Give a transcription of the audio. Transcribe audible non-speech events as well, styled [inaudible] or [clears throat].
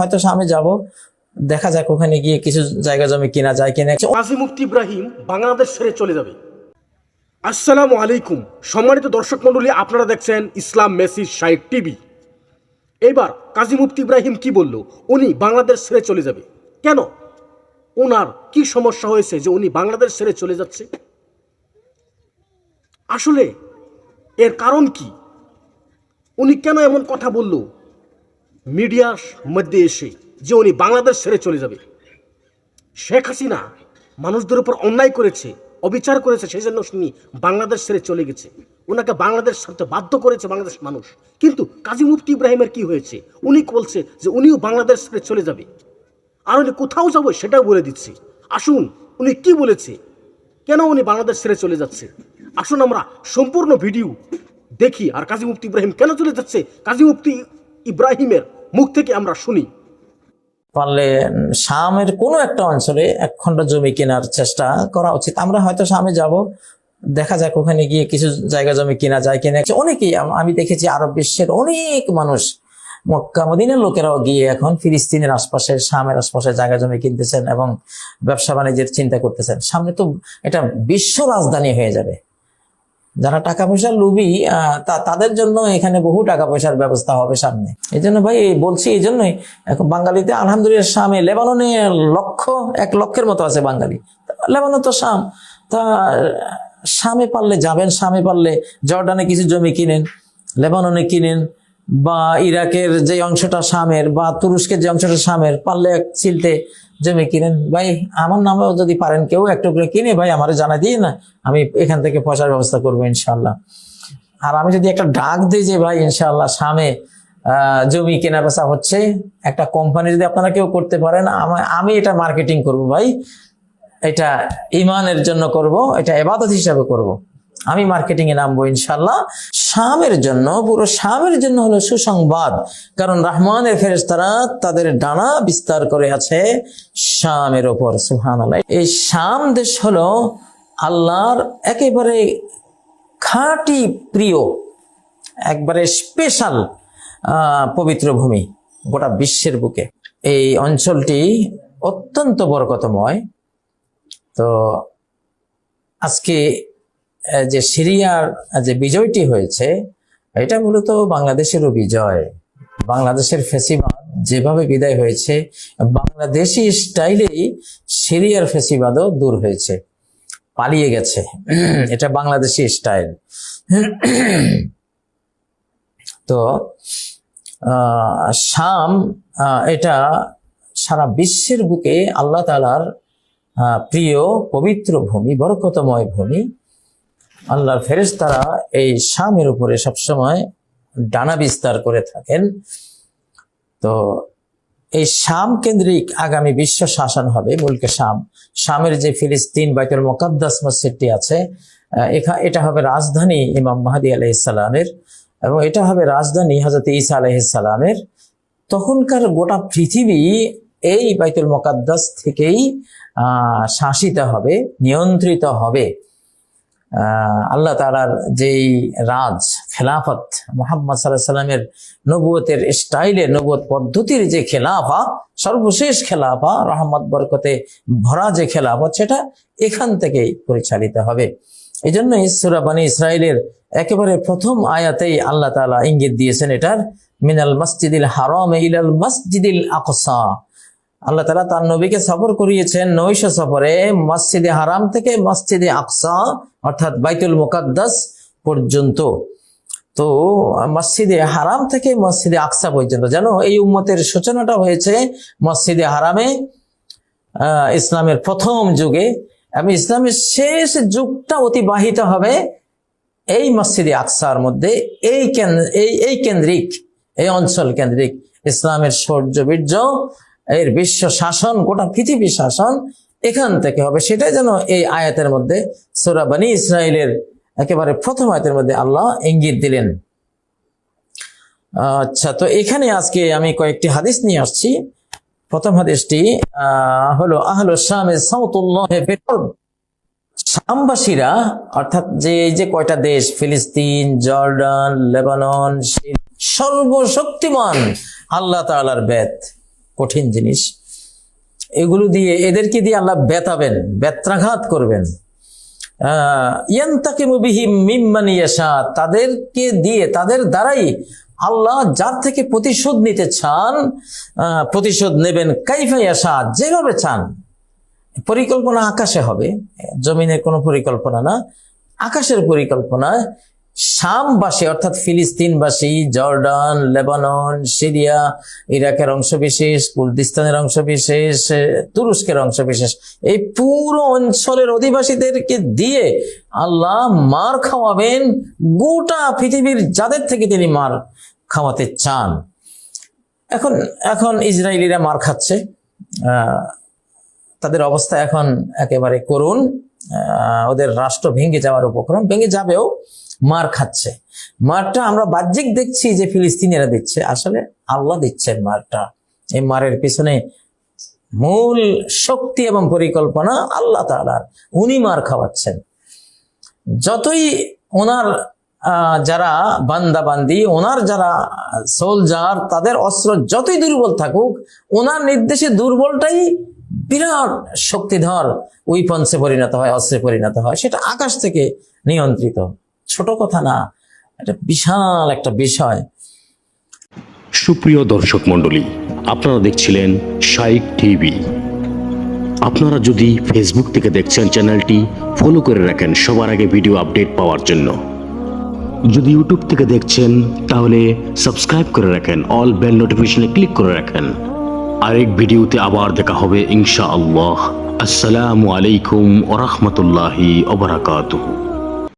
হয়তো সামনে যাব। দেখা যাক ওখানে গিয়ে কিছু জায়গা জমি কিনা যায় কিনা। কাজী মুফতি ইব্রাহিম বাংলাদেশ ছেড়ে চলে যাবে। আসসালামু আলাইকুম। সম্মানিত দর্শক মণ্ডলী, আপনারা দেখছেন ইসলাম মেসি শাইক টিভি। এবার কাজী মুফতি ইব্রাহিম কি বলল? উনি বাংলাদেশ ছেড়ে চলে যাবে। কেন? ওনার কি সমস্যা হয়েছে যে উনি বাংলাদেশ ছেড়ে চলে যাচ্ছে? আসলে এর কারণ কি? উনি কেন এমন কথা বলল? মিডিয়ার মধ্যে এসে যে উনি বাংলাদেশ ছেড়ে চলে যাবে। শেখ হাসিনা মানুষদের উপর অন্যায় করেছে, অবিচার করেছে, সেই জন্য তিনি বাংলাদেশ ছেড়ে চলে গেছে। ওনাকে বাংলাদেশ ছাড়তে বাধ্য করেছে বাংলাদেশ মানুষ। কিন্তু কাজী মুফতি ইব্রাহিমের কি হয়েছে? উনি বলছে যে উনিও বাংলাদেশ ছেড়ে চলে যাবে। আর উনি কোথাও যাব সেটাও বলে দিচ্ছি। আসুন, উনি কি বলেছে? কেন উনি বাংলাদেশ ছেড়ে চলে যাচ্ছে? আসুন আমরা সম্পূর্ণ ভিডিও দেখি আর কাজী মুফতি ইব্রাহিম কেন চলে যাচ্ছে? কাজী মুফতি ইব্রাহিমের মুখ থেকে আমরা শুনি। পারলে শামের কোনো একটা অঞ্চলে এক খণ্ড জমি কেনার চেষ্টা করা উচিত। আমরা হয়তো শামে যাব, দেখা যাক ওখানে গিয়ে কিছু জায়গা জমি কেনা যায় কিনা। অনেকেই আমি দেখেছি আরব বিশ্বের অনেক মানুষ, মক্কা মদিনের লোকেরাও গিয়ে এখন ফিলিস্তিনের আশপাশে, শামের আশপাশে জায়গা জমি কিনতেছেন এবং ব্যবসা বাণিজ্যের চিন্তা করতেছেন। সামনে তো এটা বিশ্ব রাজধানী হয়ে যাবে। যারা টাকা পয়সার লুবি তাদের জন্য এখানে বহু টাকা পয়সার ব্যবস্থা হবে সামনে। এই জন্য ভাই, বলছি এই জন্যই, এখন বাঙালিতে আলহামদুলিল্লাহ শামে লেবাননে লক্ষ, এক লক্ষের মতো আছে বাঙালি। লেবানন তো শাম। তা শামে পারলে যাবেন, শামে পারলে জর্ডানে কিছু জমি কিনেন, লেবাননে কিনেন, বা ইরাকের যে অংশটা শামের, বা তুরস্কের যে অংশটা শামের, পারলে এক সিলটে জমি কিনেন। ভাই, আমার নামেও যদি পারেন কেউ একটু করে কিনে, ভাই, আমারে জানা দিয়ে না, আমি এখান থেকে পয়সার ব্যবস্থা করব ইনশাল্লাহ আর আমি যদি একটা ডাক দিই যে, ভাই ইনশাল্লাহ সামনে জমি কেনা বেচা হচ্ছে, একটা কোম্পানি যদি আপনারা কেউ করতে পারেন, আমি এটা মার্কেটিং করব, ভাই। এটা ইমানের জন্য করব, এটা এবাদত হিসাবে করব। আমি মার্কেটিং এ নামবো ইনশাল্লাহ শামের জন্য, পুরো শামের জন্য হলো সুসংবাদ। কারণ রহমানের ফেরেশতারা তাদের ডানা বিস্তার করে আছে শামের ওপর সুহান এই শাম দেশ হলো আল্লাহর একেবারে খাঁটি প্রিয়, একবারে স্পেশাল পবিত্র ভূমি, গোটা বিশ্বের বুকে। এই অঞ্চলটি অত্যন্ত বরকতময়। তো আজকে যে সিরিয়ার যে বিজয়টি হয়েছে, এটা মূলত বাংলাদেশেরও বিজয়। বাংলাদেশের ফেসিবাদ যেভাবে বিদায় হয়েছে, বাংলাদেশি স্টাইলেই সিরিয়ার ফেসিবাদও দূর হয়েছে, পালিয়ে গেছে। [clears throat] এটা বাংলাদেশি স্টাইল। [clears throat] তো শাম এটা সারা বিশ্বের বুকে আল্লাহ তালার প্রিয় পবিত্র ভূমি, বরকতময় ভূমি। আল্লাহর ফেরেশতারা এই শামের উপরে সবসময় ডানা বিস্তার করে থাকেন। তো এই শাম কেন্দ্রিক আগামী বিশ্ব শাসন হবে মুলকে শাম। শামের যে ফিলিস্তিন বাইতুল মোকাদ্দাস মসজিদটি আছে এখা- এটা হবে রাজধানী ইমাম মাহাদি আলাইসালামের এবং এটা হবে রাজধানী হজরত ঈসা আলাইসালামের তখনকার গোটা পৃথিবী এই বাইতুল মোকাদ্দাস থেকেই আহ, শাসিত হবে নিয়ন্ত্রিত হবে। আল্লাহ তালার যেই রাজ, খেলাফত, মোহাম্মদ সাল্লাহ সাল্লামের নবুয়তের স্টাইলে, নবুয়ত পদ্ধতির যে খেলাফা, সর্বশেষ খেলাফা, রহমত, বরকতে ভরা যে খেলাফত, সেটা এখান থেকেই পরিচালিত হবে। এই জন্য সুরাবানী ইসরায়েলের একেবারে প্রথম আয়াতেই আল্লাহ তাআলা ইঙ্গিত দিয়েছেন এটার, মিনাল মসজিদিল হারাম ইলাল মসজিদিল আকসা। আল্লাহ তালা তার নবীকে সফর করিয়েছেন নৈশ সফরে মসজিদে হারাম থেকে মসজিদে আকসা, অর্থাৎ বাইতুল মুকাদ্দাস পর্যন্ত। তো মসজিদে হারাম থেকে মসজিদে আকসা পর্যন্ত। যেন এই উম্মতের সূচনাটা হয়েছে মসজিদে হারামে ইসলামের প্রথম যুগে। এবং ইসলামের শেষ যুগটা অতিবাহিত হবে এই মসজিদে আকসার মধ্যে। এই এই কেন্দ্রিক, এই অঞ্চল কেন্দ্রিক ইসলামের শৌর্য বীর্য এর বিশ্ব শাসন, গোটা পৃথিবী শাসন এখান থেকে হবে। সেটাই যেন এই আয়াতের মধ্যে সুরাবানি ইসরায়েলের একেবারে প্রথম আয়াতের মধ্যে আল্লাহ ইঙ্গিত দিলেন। আচ্ছা তো এখানে আজকে আমি কয়েকটি হাদিস নিয়ে আসছি। প্রথম হাদিসটি হলো, আহলো শামবাসীরা, অর্থাৎ যে যে কয়টা দেশ, ফিলিস্তিন, জর্ডান, লেবানন সর্বশক্তিমান আল্লাহ তাআলার বেদ। কঠিন জিনিস। এগুলো দিয়ে, এদেরকে দিয়ে আল্লাহ বেতাবেন, বেত্রাঘাত করবেন। তাদেরকে দিয়ে, তাদের দ্বারাই আল্লাহ যার থেকে প্রতিশোধ নিতে চান প্রতিশোধ নেবেন। কাইফা ইয়াশা, যেভাবে চান। পরিকল্পনা আকাশে হবে, জমিনের কোনো পরিকল্পনা না, আকাশের পরিকল্পনা। শামবাসী অর্থাৎ ফিলিস্তিনবাসী জর্ডান, লেবানন, সিরিয়া, ইরাকের অংশবিশেষ কুর্দিস্তানের অংশবিশেষ তুরস্কের অংশবিশেষ এই পুরো অঞ্চলের অধিবাসীদেরকে দিয়ে আল্লাহ মার খাওয়াবেন, গোটা পৃথিবীর যাদের থেকে তিনি মার খাওয়াতে চান। এখন এখন ইসরায়েলিরা মার খাচ্ছে। তাদের অবস্থা এখন একেবারে করুণ। ওদের রাষ্ট্র ভেঙে যাওয়ার উপক্রম, ভেঙে যাবেও মার খাচ্ছে। মারটা আমরা বাহ্যিক দেখছি যে ফিলিস্তিনিরা দিচ্ছে। আসলে আল্লাহ দিচ্ছেন মারটা। এই মারের পিছনে মূল শক্তি এবং পরিকল্পনা আল্লাহ তাআলার উনি মার খাওয়াচ্ছেন। যতই ওনার যারা বান্দা বান্দি ওনার যারা সোলজার তাদের অস্ত্র যতই দুর্বল থাকুক, ওনার নির্দেশে দুর্বলটাই বিরাট শক্তিধর উইপন্সে পরিণত হয়, অস্ত্রে পরিণত হয়, সেটা আকাশ থেকে নিয়ন্ত্রিত। ছোট কথা না, এটা বিশাল একটা বিষয়। সুপ্রিয় দর্শক মণ্ডলী, আপনারা দেখছিলেন শাইক টিভি। আপনারা যদি ফেসবুক থেকে দেখছেন চ্যানেলটি ফলো করে রাখেন সবার আগে ভিডিও আপডেট পাওয়ার জন্য। যদি ইউটিউব থেকে দেখছেন, তাহলে সাবস্ক্রাইব করে রাখেন অল বেল নোটিফিকেশনে ক্লিক করে রাখেন। আরেক ভিডিওতে আবার দেখা হবে ইনশা আল্লাহ আসসালামু আলাইকুম ওরহমতুল্লাহি ওবরাকাতুহু